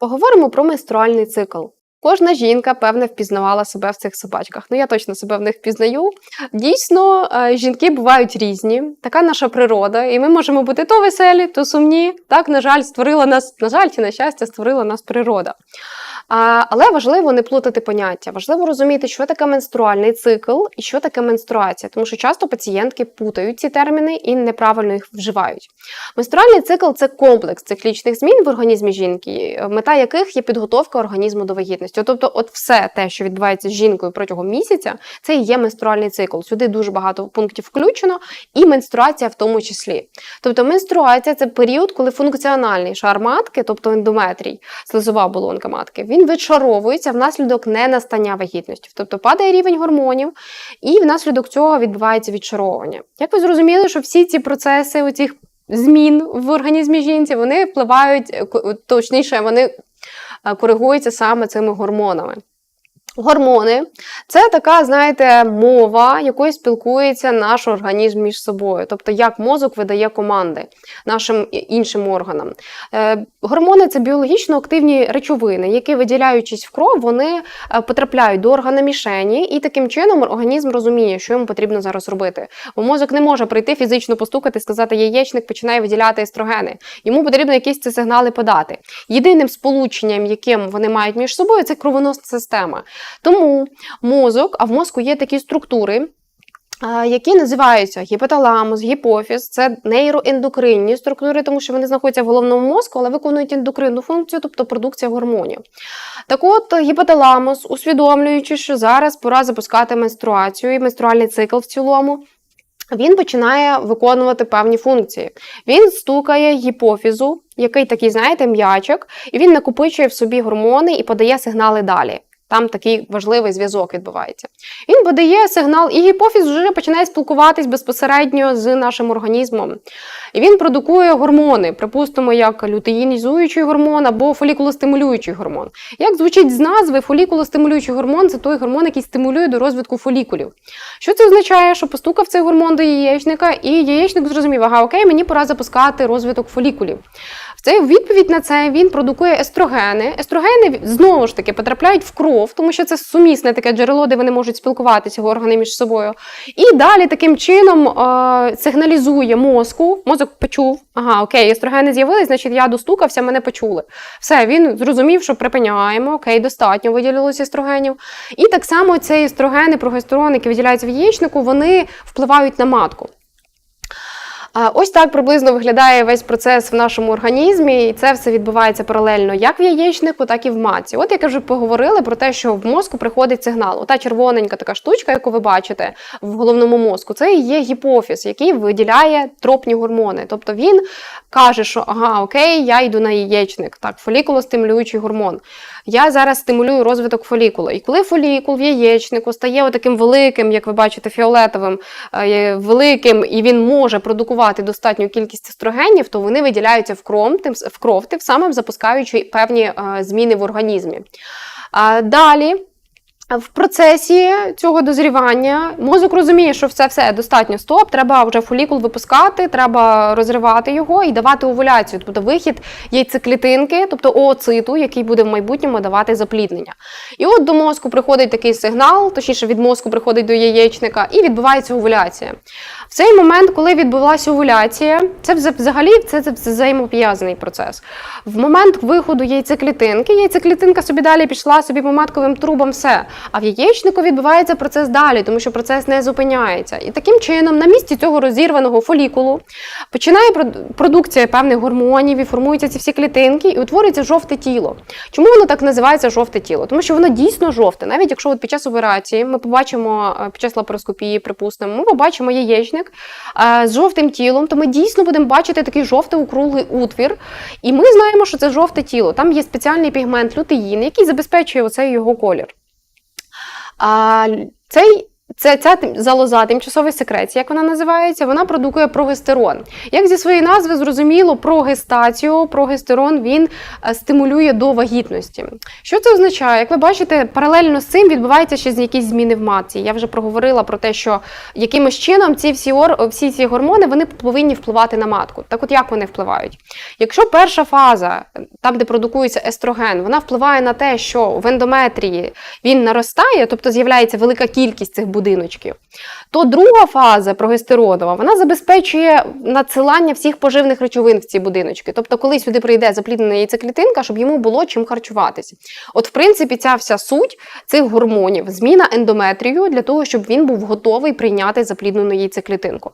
Поговоримо про менструальний цикл. Кожна жінка, певне, впізнавала себе в цих собачках. Ну, я точно себе в них впізнаю. Дійсно, е, жінки бувають різні, така наша природа, і ми можемо бути то веселі, то сумні. Так, на жаль, створила нас, на жаль, чи на щастя, створила нас природа. Але важливо не плутати поняття. Важливо розуміти, що таке менструальний цикл і що таке менструація, тому що часто пацієнтки путають ці терміни і неправильно їх вживають. Менструальний цикл це комплекс циклічних змін в організмі жінки, мета яких є підготовка організму до вагітності. Тобто, от все те, що відбувається з жінкою протягом місяця, це і є менструальний цикл. Сюди дуже багато пунктів включено, і менструація в тому числі. Тобто, менструація це період, коли функціональний шар матки, тобто ендометрій, слизова оболонка матки, він відшаровується внаслідок ненастання вагітності. Тобто падає рівень гормонів, і внаслідок цього відбувається відчаровування. Як ви зрозуміли, що всі ці процеси, у цих змін в організмі жінці, вони впливають, точніше, вони е, коригуються саме цими гормонами. Гормони це така, знаєте, мова, якою спілкується наш організм між собою, тобто як мозок видає команди нашим іншим органам. Е, Гормони це біологічно активні речовини, які, виділяючись в кров, вони е, потрапляють до органа мішені, і таким чином організм розуміє, що йому потрібно зараз робити. Бо мозок не може прийти фізично постукати, сказати, яєчник починає виділяти естрогени. Йому потрібно якісь ці сигнали подати. Єдиним сполученням, яким вони мають між собою, це кровоносна система. Тому мозок, а в мозку є такі структури. Які називаються гіпоталамус, гіпофіз, це нейроендокринні структури, тому що вони знаходяться в головному мозку, але виконують ендокринну функцію, тобто продукція гормонів. Так от, гіпоталамус, усвідомлюючи, що зараз пора запускати менструацію і менструальний цикл в цілому, він починає виконувати певні функції. Він стукає гіпофізу, який такий, знаєте, м'ячик, і він накопичує в собі гормони і подає сигнали далі. Там такий важливий зв'язок відбувається. Він подає сигнал, і гіпофіз вже починає спілкуватись безпосередньо з нашим організмом. І він продукує гормони, припустимо, як лютеїнізуючий гормон або фолікулостимулюючий гормон. Як звучить з назви, фолікулостимулюючий гормон це той гормон, який стимулює до розвитку фолікулів. Що це означає? Що постукав цей гормон до яєчника, і яєчник зрозумів, ага, окей, мені пора запускати розвиток фолікулів. В цей відповідь на це він продукує естрогени. Естрогени знову ж таки потрапляють в кров, тому що це сумісне таке джерело, де вони можуть спілкуватися органи між собою. І далі таким чином е сигналізує мозку. Мозок почув, ага, окей, естрогени з'явились, значить я достукався, мене почули. Все, він зрозумів, що припиняємо, окей, достатньо виділилося естрогенів. І так само ці естрогени, прогестерон, які виділяються в яєчнику, вони впливають на матку. Ось так приблизно виглядає весь процес в нашому організмі, і це все відбувається паралельно як в яєчнику, так і в матці. От як я вже поговорили про те, що в мозку приходить сигнал. Ота червоненька така штучка, яку ви бачите в головному мозку, це і є гіпофіз, який виділяє тропні гормони. Тобто він каже, що ага, окей, я йду на яєчник, так, фолікулостимулюючий гормон. Я зараз стимулюю розвиток фолікула. І коли фолікул в яєчнику стає таким великим, як ви бачите, фіолетовим, е, великим, і він може продукувати достатню кількість естрогенів, то вони виділяються в кров, тим в кров, тим самим запускаючи певні е, зміни в організмі. Далі. В процесі цього дозрівання мозок розуміє, що все все достатньо стоп, треба вже фолікул випускати, треба розривати його і давати овуляцію, тобто вихід яйцеклітинки, тобто ooциту, який буде в майбутньому давати запліднення. І от до мозку приходить такий сигнал, точніше від мозку приходить до яєчника, і відбувається овуляція. В цей момент, коли відбулася овуляція, це взагалі це, це взаємопов'язаний процес. В момент виходу яйцеклітинки, яйцеклітинка собі далі пішла собі по матковим трубам, все. А в яєчнику відбувається процес далі, тому що процес не зупиняється. І таким чином, на місці цього розірваного фолікулу починає продукція певних гормонів і формуються ці всі клітинки, і утворюється жовте тіло. Чому воно так називається жовте тіло? Тому що воно дійсно жовте. Навіть якщо от під час операції ми побачимо е, під час лапароскопії, припустимо, ми побачимо яєчник е, з жовтим тілом, то ми дійсно будемо бачити такий жовтий округлий утвір. І ми знаємо, що це жовте тіло. Там є спеціальний пігмент лютеїн, який забезпечує оцей його колір. А цей це ця залоза, тимчасовий секреція, як вона називається, вона продукує прогестерон. Як зі своєї назви зрозуміло, прогестацію, прогестерон він е, стимулює до вагітності. Що це означає? Як ви бачите, паралельно з цим відбуваються ще якісь зміни в матці. Я вже проговорила про те, що якимось чином ці всі ор, всі ці гормони вони повинні впливати на матку. Так, от як вони впливають? Якщо перша фаза, там де продукується естроген, вона впливає на те, що в ендометрії він наростає, тобто з'являється велика кількість цих будиночків, то друга фаза прогестеронова вона забезпечує надсилання всіх поживних речовин в ці будиночки. Тобто, коли сюди прийде запліднена яйцеклітинка, щоб йому було чим харчуватися. От, в принципі, ця вся суть цих гормонів, зміна ендометрію для того, щоб він був готовий прийняти запліднену яйцеклітинку.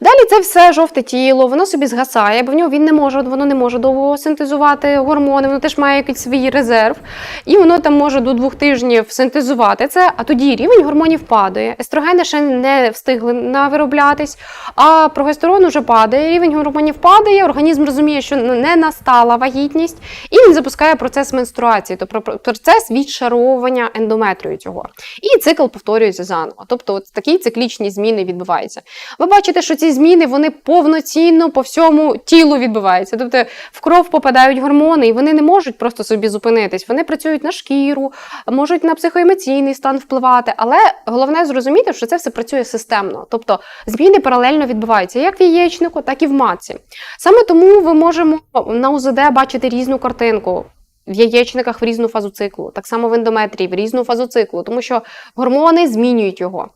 Далі це все жовте тіло, воно собі згасає, бо в нього він не може, воно не може довго синтезувати гормони, воно теж має якийсь свій резерв, і воно там може до двох тижнів синтезувати це. А тоді рівень гормонів падає. Естрогени ще не встигли навироблятись, а прогестерон вже падає, рівень гормонів падає, організм розуміє, що не настала вагітність, і він запускає процес менструації, тобто процес відшаровування ендометрію цього. І цикл повторюється заново. Тобто, от такі циклічні зміни відбуваються. Ви бачите, що ці зміни вони повноцінно по всьому тілу відбуваються. Тобто в кров попадають гормони, і вони не можуть просто собі зупинитись. Вони працюють на шкіру, можуть на психоемоційний стан впливати. Але головне зрозуміти, що це все працює системно. Тобто зміни паралельно відбуваються як в яєчнику, так і в матці. Саме тому ви можемо на УЗД бачити різну картинку. В яєчниках в різну фазу циклу, так само в ендометрії, в різну фазу циклу, тому що гормони змінюють його.